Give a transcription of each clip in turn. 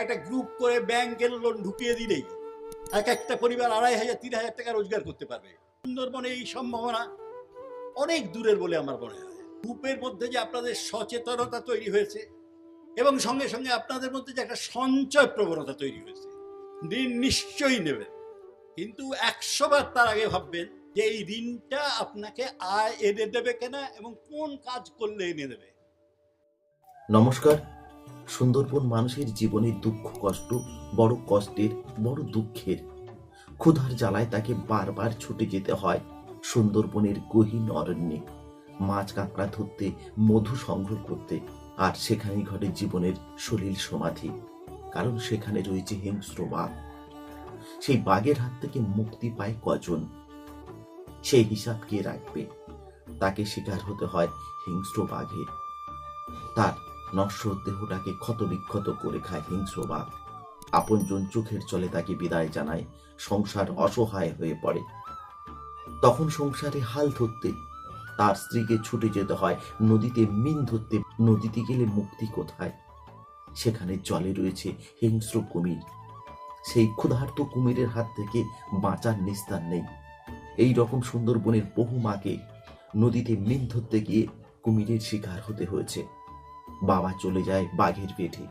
একটা গ্রুপ করে ব্যাংকের লোন ঢুকিয়ে দিলেই এক একটা পরিবার আড়াই হাজার, তিন হাজার টাকা রোজগার করতে পারবে। সুন্দরবনে এই সম্ভাবনা অনেক দূরের বলে আমার মনে হয়। গ্রুপের মধ্যে যে আপনাদের সচেতনতা তৈরি হয়েছে এবং সঙ্গে সঙ্গে আপনাদের মধ্যে যে একটা সঞ্চয় প্রবণতা তৈরি হয়েছে, ঋণ নিশ্চয়ই নেবেন। কিন্তু একশো বার তার আগে ভাববেন যে এই ঋণটা আপনাকে আয় এনে দেবে কিনা এবং কোন কাজ করলে এনে দেবে। নমস্কার সুন্দরবন মানুষের জীবনের দুঃখ, কষ্ট, বড় কষ্টের, বড় দুঃখের। ক্ষুধার জ্বালায় তাকে বারবার ছুটে যেতে হয় সুন্দরবনের গহীন অরণ্যে, মাছ কাঁকড়া ধরতে, মধু সংগ্রহ করতে, আর সেখানেই ঘটে জীবনের সলিল সমাধি, কারণ সেখানে রয়েছে হিংস্র বাঘ। সেই বাঘের হাত থেকে মুক্তি পায় কজন? সেই হিসাব কে রাখবে? তাকে শিকার হতে হয় হিংস্র বাঘের তার নশ্বর দেহটাকে ক্ষতবিক্ষত করে খায় হিংস্র বাঘ। আপনজন চোখের চলে তাকে বিদায় জানায়, সংসার অসহায় হয়ে পড়ে। তখন সংসারে হাল ধরতে তার স্ত্রীকে ছুটে যেতে হয়, নদীতে মিন ধরতে। নদীতে গেলে মুক্তি কোথায়? সেখানে জলে রয়েছে হিংস্র কুমির। সেই ক্ষুধার্ত কুমিরের হাত থেকে বাঁচার নিস্তার নেই। এই রকম সুন্দরবনের বহু মাকে নদীতে মিন ধরতে গিয়ে কুমিরের শিকার হতে হয়েছে। বাবা চলে যায় বাঘের পেটে।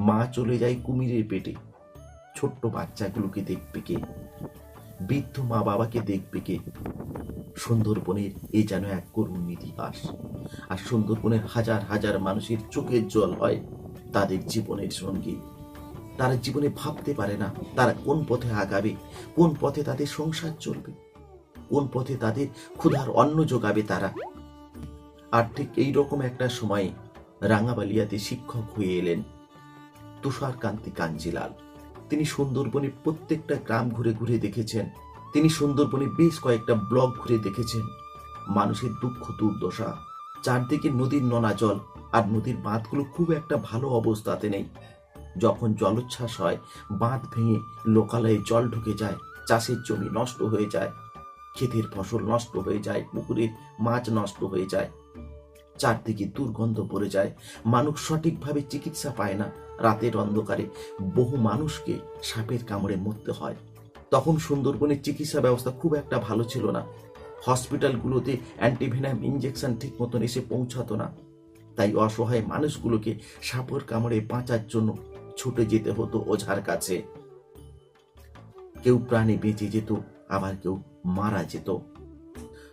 মা চলে যায় কুমিরের পেটে। ছোট্ট বাচ্চাগুলোকে দেখবে কে? বৃদ্ধ মা বাবাকে দেখবে কে? সুন্দরবনের এ যেন এক করুণ ইতিহাস। আর সুন্দরবনের হাজার হাজার মানুষের চোখের জল হয় তাদের জীবনের সঙ্গে। তারা জীবনে ভাবতে পারে না তারা কোন পথে আগাবে, কোন পথে তাদের সংসার চলবে, কোন পথে তাদের ক্ষুধার অন্ন যোগাবে তারা। আর ঠিক এই রকম একটা সময়ে রাঙাবালিয়াতে শিক্ষক হয়ে এলেন তুষারকান্তি কাঞ্জিলাল। তিনি সুন্দরবনে প্রত্যেকটা গ্রাম ঘুরে ঘুরে দেখেছেন। তিনি সুন্দরবনে বেশ কয়েকটা ব্লক ঘুরে দেখেছেন। মানুষের দুঃখ, দুর্দশা, চারদিকে নদীর নোনা জল আর নদীর বাঁধগুলো খুব একটা ভালো অবস্থাতে নেই। যখন জলোচ্ছ্বাস হয়, বাঁধ ভেঙে লোকালয়ে জল ঢুকে যায়, চাষের জমি নষ্ট হয়ে যায়, ক্ষেতের ফসল নষ্ট হয়ে যায় পুকুরের মাছ নষ্ট হয়ে যায় চারদিকে দুর্গন্ধ পড়ে যায়। মানুষ সঠিকভাবে চিকিৎসা পায় না। রাতের অন্ধকারে বহু মানুষকে সাপের কামড়ে মরতে হয়। তখন সুন্দরবনের চিকিৎসা ব্যবস্থা খুব একটা ভালো ছিল না। হসপিটালগুলোতে অ্যান্টিভেনাম ইঞ্জেকশন ঠিক মতন এসে পৌঁছাতো না। তাই অসহায় মানুষগুলোকে সাপের কামড়ে বাঁচার জন্য ছুটে যেতে হতো ওঝার কাছে। কেউ প্রাণে বেঁচে যেত, আবার কেউ মারা যেত।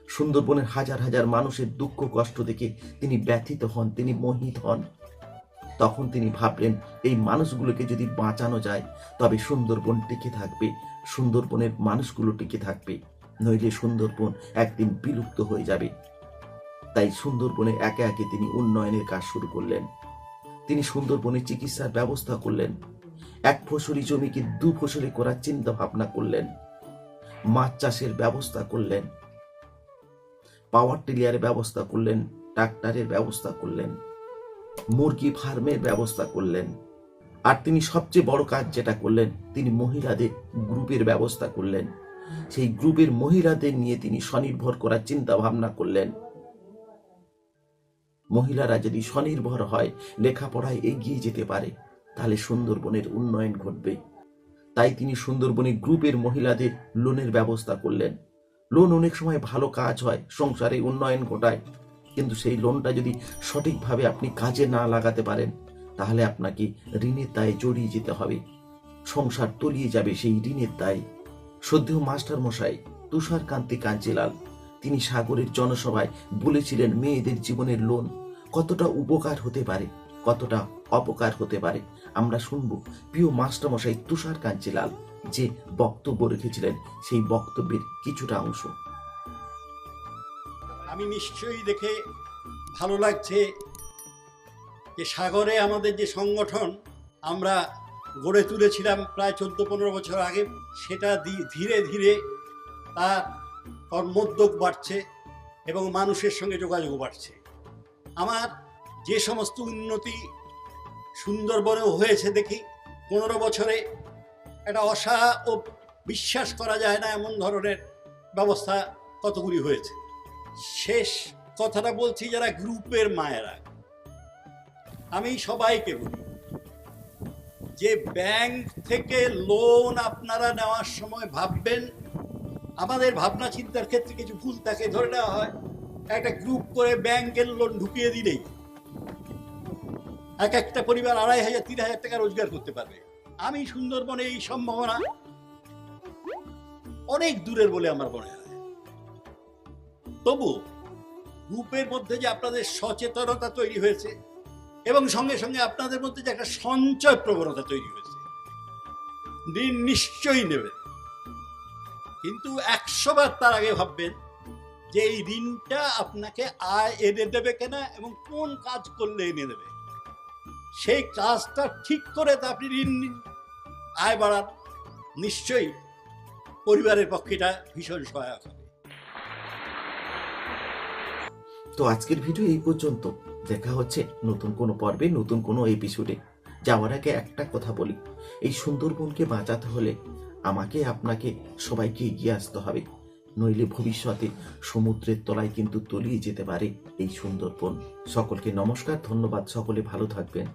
সুন্দরবনের হাজার হাজার মানুষের দুঃখ কষ্ট দেখে তিনি ব্যথিত হন, তিনি মোহিত হন। তখন তিনি ভাবলেন, এই মানুষগুলোকে যদি বাঁচানো যায়, তবে সুন্দরবন টিকে থাকবে, সুন্দরবনের মানুষগুলো টিকে থাকবে, নইলে সুন্দরবন একদিন বিলুপ্ত হয়ে যাবে। তাই সুন্দরবনে একে একে তিনি উন্নয়নের কাজ শুরু করলেন। তিনি সুন্দরবনে চিকিৎসার ব্যবস্থা করলেন। এক ফসলি জমিকে দু ফসলি করার চিন্তা ভাবনা করলেন। মাছ চাষের ব্যবস্থা করলেন। পাওয়ার টিলিয়ারের ব্যবস্থা করলেন, ট্রাক্টরের ব্যবস্থা করলেন, মুরগি ফার্মের ব্যবস্থা করলেন। আর তিনি সবচেয়ে বড় কাজ যেটা করলেন, তিনি মহিলাদের গ্রুপের ব্যবস্থা করলেন। সেই গ্রুপের মহিলাদের নিয়ে তিনি স্বনির্ভর করার চিন্তা ভাবনা করলেন। মহিলারা যদি স্বনির্ভর হয়, লেখাপড়ায় এগিয়ে যেতে পারে, তাহলে সুন্দরবনের উন্নয়ন ঘটবে। তাই তিনি সুন্দরবনে গ্রুপের মহিলাদের লোনের ব্যবস্থা করলেন। লোন অনেক সময় ভালো কাজ হয়, সংসারে উন্নয়ন ঘটায়। কিন্তু সেই লোনটা যদি সঠিকভাবে আপনি কাজে না লাগাতে পারেন, তাহলে আপনাকে ঋণের দায়ে জড়িয়ে যেতে হবে। সংসার তলিয়ে যাবে সেই ঋণের দায়ে। সদ্য মাস্টার মশাই, তুষারকান্তি কাঞ্চিলাল, তিনি সাগরের জনসভায় বলেছিলেন মেয়েদের জীবনের লোন কতটা উপকার হতে পারে, কতটা অপকার হতে পারে। আমরা শুনব প্রিয় মাস্টার মশাই তুষার কাঞ্চিলাল যে বক্তব্য রেখেছিলেন, সেই বক্তব্যের কিছুটা অংশ। আমি নিশ্চয়ই দেখে ভালো লাগছে যে সাগরে আমাদের যে সংগঠন আমরা গড়ে তুলেছিলাম প্রায় চোদ্দ পনেরো বছর আগে, সেটা ধীরে ধীরে তার কর্মোদ্যোগ বাড়ছে এবং মানুষের সঙ্গে যোগাযোগ বাড়ছে। আমার যে সমস্ত উন্নতি সুন্দরবনেও হয়েছে দেখি, পনেরো বছরে একটা অসা ও বিশ্বাস করা যায় না এমন ধরনের ব্যবস্থা কতগুলি হয়েছে। শেষ কথাটা বলছি যারা গ্রুপের মায়েরা। আমি সবাইকে বলি, যে ব্যাংক থেকে লোন আপনারা নেওয়ার সময় ভাববেন, আমাদের ভাবনা চিন্তার ক্ষেত্রে কিছু ভুল তাকে ধরে নেওয়া হয়। একটা গ্রুপ করে ব্যাংকের লোন ঢুকিয়ে দিলেই এক একটা পরিবার আড়াই হাজার, তিন হাজার টাকা রোজগার করতে পারবে। আমি সুন্দরবনে এই সম্ভাবনা অনেক দূরের বলে আমার মনে তবু গ্রুপের মধ্যে যে আপনাদের সচেতনতা তৈরি হয়েছে এবং সঙ্গে সঙ্গে আপনাদের মধ্যে যে একটা সঞ্চয় প্রবণতা তৈরি হয়েছে ঋণ নিশ্চয়ই নেবেন। কিন্তু একশো বার তার আগে ভাববেন যে এই ঋণটা আপনাকে আয় এনে দেবে কিনা এবং কোন কাজ করলে এনে দেবে। সেই কাজটা ঠিক করে আপনি ঋণ আয় বাড়ান। নিশ্চয়ই পরিবারের পক্ষে এটা ভীষণ সহায়ক হবে। তো আজকের ভিডিও এই পর্যন্ত। দেখা হচ্ছে নতুন কোনো পর্বে, নতুন কোনো এপিসোডে যাওয়ার আগে একটা কথা বলি। এই সুন্দরবনকে বাঁচাতে হলে আমাকে, আপনাকে সবাইকে এগিয়ে আসতে হবে। নইলে ভবিষ্যতে সমুদ্রের তলায় কিন্তু তলিয়ে যেতে পারে এই সুন্দরবন। সকলকে নমস্কার, ধন্যবাদ, সকলে ভালো থাকবেন।